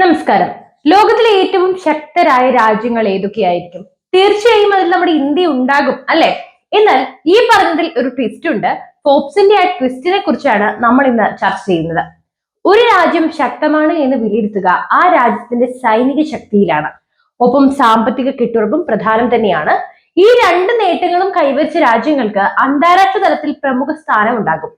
നമസ്കാരം. ലോകത്തിലെ ഏറ്റവും ശക്തരായ രാജ്യങ്ങൾ ഏതൊക്കെയായിരിക്കും? തീർച്ചയായും അതിൽ നമ്മുടെ ഇന്ത്യ ഉണ്ടാകും അല്ലെ? എന്നാൽ ഈ പറഞ്ഞതിൽ ഒരു ട്വിസ്റ്റ് ഉണ്ട്. ഫോപ്സിന്റെ ആ ട്വിസ്റ്റിനെ കുറിച്ചാണ് നമ്മൾ ഇന്ന് ചർച്ച ചെയ്യുന്നത്. ഒരു രാജ്യം ശക്തമാണ് എന്ന് വിലയിരുത്തുക ആ രാജ്യത്തിന്റെ സൈനിക ശക്തിയിലാണ്. ഒപ്പം സാമ്പത്തിക കെട്ടുറപ്പും പ്രധാനം തന്നെയാണ്. ഈ രണ്ട് നേട്ടങ്ങളും കൈവരിച്ച രാജ്യങ്ങൾക്ക് അന്താരാഷ്ട്ര തലത്തിൽ പ്രമുഖ സ്ഥാനം ഉണ്ടാകും.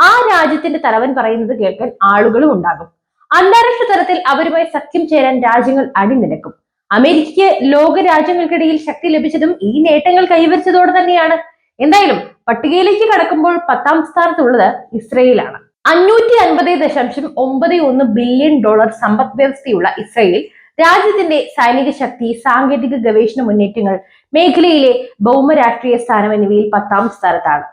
ആ രാജ്യത്തിന്റെ തലവൻ പറയുന്നത് കേൾക്കാൻ ആളുകളും ഉണ്ടാകും. അന്താരാഷ്ട്ര തലത്തിൽ അവരുമായി സഖ്യം ചേരാൻ രാജ്യങ്ങൾ അടിനിരക്കും അമേരിക്കയ്ക്ക് ലോക രാജ്യങ്ങൾക്കിടയിൽ ശക്തി ലഭിച്ചതും ഈ നേട്ടങ്ങൾ കൈവരിച്ചതോടെ തന്നെയാണ്. എന്തായാലും പട്ടികയിലേക്ക് കടക്കുമ്പോൾ പത്താം സ്ഥാനത്തുള്ളത് ഇസ്രയേലാണ്. അഞ്ഞൂറ്റി അൻപത് ദശാംശം ഒമ്പത് ഒന്ന് ബില്യൺ ഡോളർ സമ്പദ് വ്യവസ്ഥയുള്ള ഇസ്രയേൽ രാജ്യത്തിന്റെ സൈനിക ശക്തി സാങ്കേതിക ഗവേഷണ മുന്നേറ്റങ്ങൾ മേഖലയിലെ ഭൗമരാഷ്ട്രീയ സ്ഥാനം എന്നിവയിൽ പത്താം സ്ഥാനത്താണ്.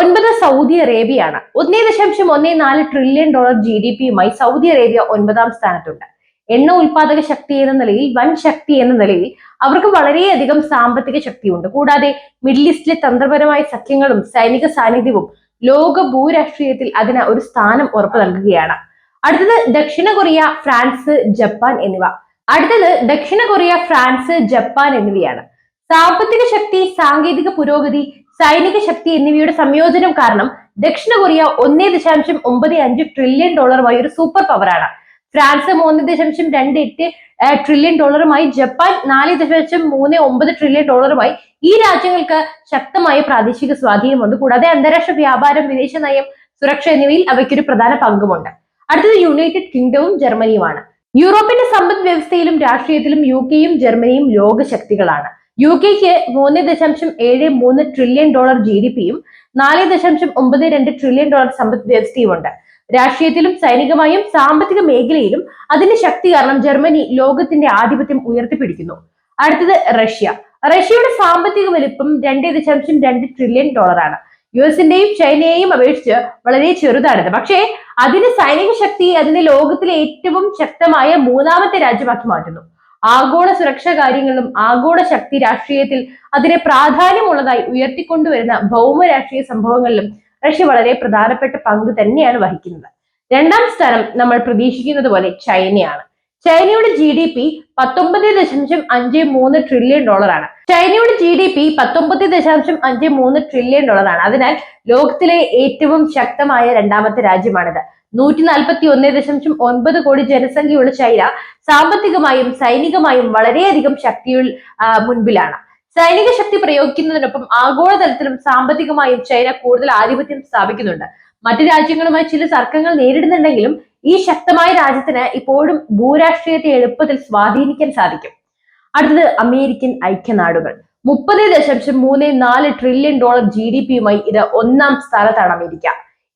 ഒൻപത് സൗദി അറേബ്യയാണ്. ഒന്നേ ദശാംശം ഒന്നേ നാല് ട്രില്യൺ ഡോളർ ജി ഡി പിയുമായി സൗദി അറേബ്യ ഒൻപതാം സ്ഥാനത്തുണ്ട്. എണ്ണ ഉൽപാദക ശക്തി എന്ന നിലയിൽ വൻ ശക്തി എന്ന നിലയിൽ അവർക്ക് വളരെയധികം സാമ്പത്തിക ശക്തിയുണ്ട്. കൂടാതെ മിഡിൽ ഈസ്റ്റിലെ തന്ത്രപരമായ സഖ്യങ്ങളും സൈനിക സാന്നിധ്യവും ലോക ഭൂരാഷ്ട്രീയത്തിൽ അതിന് ഒരു സ്ഥാനം ഉറപ്പു നൽകുകയാണ്. അടുത്തത് ദക്ഷിണ കൊറിയ ഫ്രാൻസ് ജപ്പാൻ എന്നിവ. അടുത്തത് ദക്ഷിണ കൊറിയ ഫ്രാൻസ് ജപ്പാൻ എന്നിവയാണ്. സാമ്പത്തിക ശക്തി സാങ്കേതിക പുരോഗതി സൈനിക ശക്തി എന്നിവയുടെ സംയോജനം കാരണം ദക്ഷിണ കൊറിയ ഒന്നേ ദശാംശം ഒമ്പത് അഞ്ച് ട്രില്യൺ ഡോളറുമായി ഒരു സൂപ്പർ പവറാണ് ഫ്രാൻസ് മൂന്ന് ദശാംശം രണ്ട് എട്ട് ട്രില്യൺ ഡോളറുമായി ജപ്പാൻ നാല് ദശാംശം മൂന്ന് ഒമ്പത് ട്രില്യൺ ഡോളറുമായി ഈ രാജ്യങ്ങൾക്ക് ശക്തമായ പ്രാദേശിക സ്വാധീനമുണ്ട്. കൂടാതെ അന്താരാഷ്ട്ര വ്യാപാരം വിദേശ നയം സുരക്ഷ എന്നിവയിൽ അവയ്ക്കൊരു പ്രധാന പങ്കുമുണ്ട്. അടുത്തത് യുണൈറ്റഡ് കിങ്ഡവും ജർമ്മനിയുമാണ്. യൂറോപ്പിന്റെ സമ്പദ് വ്യവസ്ഥയിലും രാഷ്ട്രീയത്തിലും യു കെയും ജർമ്മനിയും ലോകശക്തികളാണ്. യു കെക്ക് മൂന്ന് ദശാംശം ഏഴ് മൂന്ന് ട്രില്യൺ ഡോളർ ജി ഡി പിയും നാല് ദശാംശം ഒമ്പത് രണ്ട് ട്രില്യൺ ഡോളർ സമ്പദ് വ്യവസ്ഥയുമുണ്ട് രാഷ്ട്രീയത്തിലും സൈനികമായും സാമ്പത്തിക മേഖലയിലും അതിന്റെ ശക്തി കാരണം ജർമ്മനി ലോകത്തിന്റെ ആധിപത്യം ഉയർത്തിപ്പിടിക്കുന്നു. അടുത്തത് റഷ്യ. റഷ്യയുടെ സാമ്പത്തിക വലിപ്പം രണ്ട് ദശാംശം രണ്ട് ട്രില്യൺ ഡോളറാണ് യു എസിന്റെയും ചൈനയെയും അപേക്ഷിച്ച് വളരെ ചെറുതാണിത് പക്ഷേ അതിന് സൈനിക ശക്തി അതിനെ ലോകത്തിലെ ഏറ്റവും ശക്തമായ മൂന്നാമത്തെ രാജ്യമാക്കി മാറ്റുന്നു. ആഗോള സുരക്ഷാ കാര്യങ്ങളിലും ആഗോള ശക്തി രാഷ്ട്രീയത്തിൽ അതിനെ പ്രാധാന്യമുള്ളതായി ഉയർത്തിക്കൊണ്ടുവരുന്ന ഭൗമ രാഷ്ട്രീയ സംഭവങ്ങളിലും റഷ്യ വളരെ പ്രധാനപ്പെട്ട പങ്ക് തന്നെയാണ് വഹിക്കുന്നത്. രണ്ടാം സ്ഥാനം നമ്മൾ പ്രതീക്ഷിക്കുന്നത് പോലെ ചൈനയാണ്. ചൈനയുടെ ജി ഡി പി പത്തൊമ്പത് ദശാംശം അഞ്ച് മൂന്ന് ട്രില്യൺ ഡോളറാണ് ചൈനയുടെ ജി ഡി പി പത്തൊമ്പത് ദശാംശം അഞ്ച് മൂന്ന് ട്രില്യൺ ഡോളറാണ് അതിനാൽ ലോകത്തിലെ ഏറ്റവും ശക്തമായ രണ്ടാമത്തെ രാജ്യമാണിത്. നൂറ്റി നാൽപ്പത്തി ഒന്നേ ദശാംശം ഒൻപത് കോടി ജനസംഖ്യയുള്ള ചൈന സാമ്പത്തികമായും സൈനികമായും വളരെയധികം ശക്തിയിൽ മുൻപിലാണ്. സൈനിക ശക്തി പ്രയോഗിക്കുന്നതിനൊപ്പം ആഗോളതലത്തിലും സാമ്പത്തികമായും ചൈന കൂടുതൽ ആധിപത്യം സ്ഥാപിക്കുന്നുണ്ട്. മറ്റു രാജ്യങ്ങളുമായി ചില തർക്കങ്ങൾ നേരിടുന്നുണ്ടെങ്കിലും ഈ ശക്തമായ രാജ്യത്തിന് ഇപ്പോഴും ഭൂരാഷ്ട്രീയത്തെ എളുപ്പത്തിൽ സ്വാധീനിക്കാൻ സാധിക്കും. അടുത്തത് അമേരിക്കൻ ഐക്യനാടുകൾ. മുപ്പത് ദശാംശം മൂന്ന് നാല് ട്രില്യൺ ഡോളർ ജി ഡി പിയുമായി ഇത് ഒന്നാം സ്ഥാനത്താണ് അമേരിക്ക.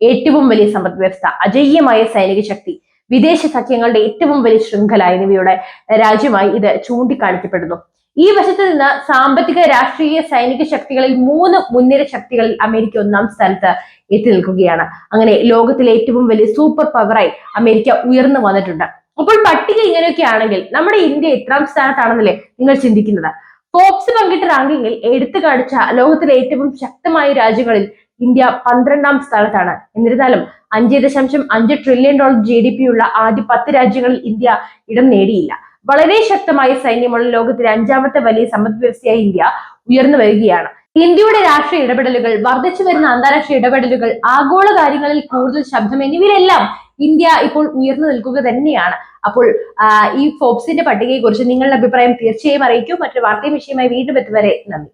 ഏറ്റവും വലിയ സമ്പദ് വ്യവസ്ഥ അജയ്യമായ സൈനിക ശക്തി വിദേശ സഖ്യങ്ങളുടെ ഏറ്റവും വലിയ ശൃംഖല എന്നിവയുടെ രാജ്യമായി ഇത് ചൂണ്ടിക്കാണിക്കപ്പെടുന്നു. ഈ വശത്ത് നിന്ന് സാമ്പത്തിക രാഷ്ട്രീയ സൈനിക ശക്തികളിൽ മൂന്ന് മുൻനിര ശക്തികളിൽ അമേരിക്ക ഒന്നാം സ്ഥാനത്ത് എത്തി നിൽക്കുകയാണ്. അങ്ങനെ ലോകത്തിലെ ഏറ്റവും വലിയ സൂപ്പർ പവറായി അമേരിക്ക ഉയർന്നു വന്നിട്ടുണ്ട്. അപ്പോൾ പട്ടിക ഇങ്ങനെയൊക്കെ ആണെങ്കിൽ നമ്മുടെ ഇന്ത്യ എത്രാം സ്ഥാനത്താണെന്നല്ലേ നിങ്ങൾ ചിന്തിക്കുന്നത്? ഫോക്സ് പങ്കിട്ട റാങ്കിങ്ങിൽ എടുത്തു കാണിച്ച ലോകത്തിലെ ഏറ്റവും ശക്തമായ രാജ്യങ്ങളിൽ ഇന്ത്യ പന്ത്രണ്ടാം സ്ഥാനത്താണ്. എന്നിരുന്നാലും അഞ്ച് ദശാംശം അഞ്ച് trillion dollar G D P ഉള്ള ആദ്യ പത്ത് രാജ്യങ്ങളിൽ ഇന്ത്യ ഇടം നേടിയില്ല. വളരെ ശക്തമായ സൈന്യമുള്ള ലോകത്തിലെ അഞ്ചാമത്തെ വലിയ സമ്പദ് വ്യവസ്ഥയായ ഇന്ത്യ ഉയർന്നു വരികയാണ്. ഇന്ത്യയുടെ രാഷ്ട്രീയ ഇടപെടലുകൾ വർദ്ധിച്ചു വരുന്ന അന്താരാഷ്ട്ര ഇടപെടലുകൾ ആഗോള കാര്യങ്ങളിൽ കൂടുതൽ ശബ്ദം എന്നിവയിലെല്ലാം ഇന്ത്യ ഇപ്പോൾ ഉയർന്നു നിൽക്കുക തന്നെയാണ്. അപ്പോൾ ഈ ഫോബ്സിന്റെ പട്ടികയെക്കുറിച്ച് നിങ്ങളുടെ അഭിപ്രായം തീർച്ചയായും അറിയിക്കൂ. മറ്റൊരു വാർത്തയും വിഷയമായി വീണ്ടും എത്തുവരെ നന്ദി.